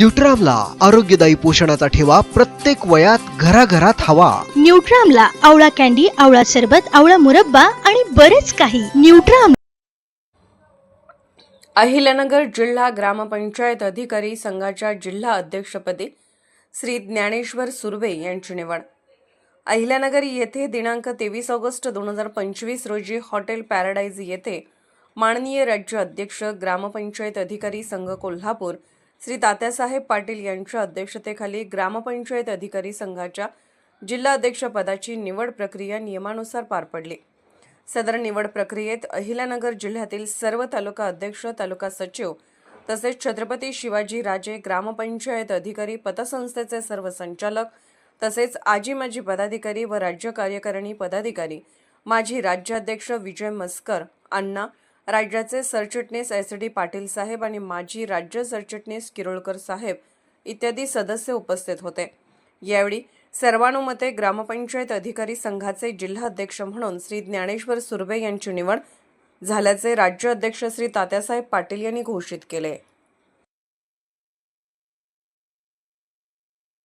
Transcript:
न्यूट्रामला आरोग्यदायी पोषणाचा ठेवा प्रत्येक वयात घराघरात हवा. न्यूट्रामला आवळा कॅन्डी आवळा सरबत आवळा मुरब्बा आणि बरेच काही. न्यूट्राम अहिल्यानगर जिल्हा ग्रामपंचायत अधिकारी संघाच्या जिल्हा अध्यक्षपदी श्री ज्ञानेश्वर सुर्वे यांची निवड. अहिल्यानगर येथे दिनांक तेवीस ऑगस्ट दोन हजार पंचवीस रोजी हॉटेल पॅराडाईज येथे माननीय राज्य अध्यक्ष ग्रामपंचायत अधिकारी संघ कोल्हापूर श्री तात्यासाहेब पाटील यांच्या अध्यक्षतेखाली ग्रामपंचायत अधिकारी संघाच्या जिल्हा अध्यक्षपदाची निवड प्रक्रिया नियमानुसार पार पडली. सदर निवड प्रक्रियेत अहिल्यानगर जिल्ह्यातील सर्व तालुका अध्यक्ष तालुका सचिव तसेच छत्रपती शिवाजी राजे ग्रामपंचायत अधिकारी पतसंस्थेचे सर्व संचालक तसेच आजी माजी पदाधिकारी व राज्य कार्यकारिणी पदाधिकारी माजी राज्याध्यक्ष विजय मस्कर अण्णा राज्याचे सरचिटणीस एस डी पाटील साहेब आणि माजी राज्य सरचिटणीस किरोळकर साहेब इत्यादी सदस्य उपस्थित होते. यावेळी सर्वानुमते ग्रामपंचायत अधिकारी संघाचे जिल्हा अध्यक्ष म्हणून श्री ज्ञानेश्वर सुर्वे यांची निवड झाल्याचे राज्य अध्यक्ष श्री तात्यासाहेब पाटील यांनी घोषित केले.